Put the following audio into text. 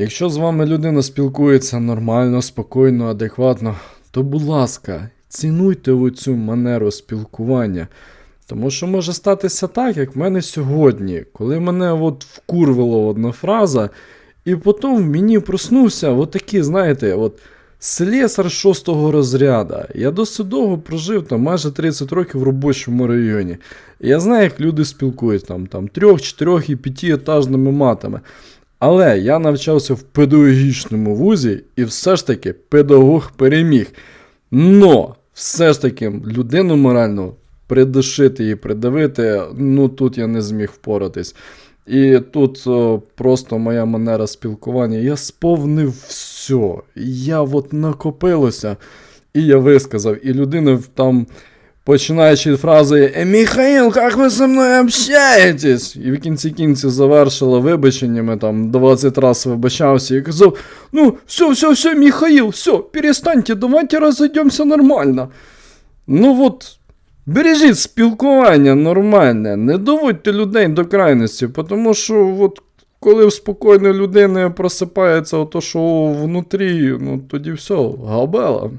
Якщо з вами людина спілкується нормально, спокійно, адекватно, то будь ласка, цінуйте цю манеру спілкування. Тому що може статися так, як в мене сьогодні, коли мене от вкурвила одна фраза, і потім в мені проснувся отакий, знаєте, от слесар шостого розряду. Я досить довго прожив там майже 30 років в робочому районі. Я знаю, як люди спілкуються там, там трьох, чотирьох і п'ятиетажними матами. Але я навчався в педагогічному вузі, і все ж таки педагог переміг. Но все ж таки людину морально придушити і придавити, ну тут я не зміг впоратись. І тут о, просто моя манера спілкування. Я сповнив все. Я от накопилося, і я висказав. І людина там, починаючи від фрази «Е, Михаїл, як ви зі мною общаєтесь? І в кінці кінці завершила вибаченнями, там 20 разів вибачався і казав: Ну, все, все, все, Михаїл, все, перестаньте, давайте розійдемося нормально. Ну от. Бережіть спілкування нормальне, не доводьте людей до крайності, тому що от коли в спокійної людини просипається ото, що внутрі, ну тоді все, габела.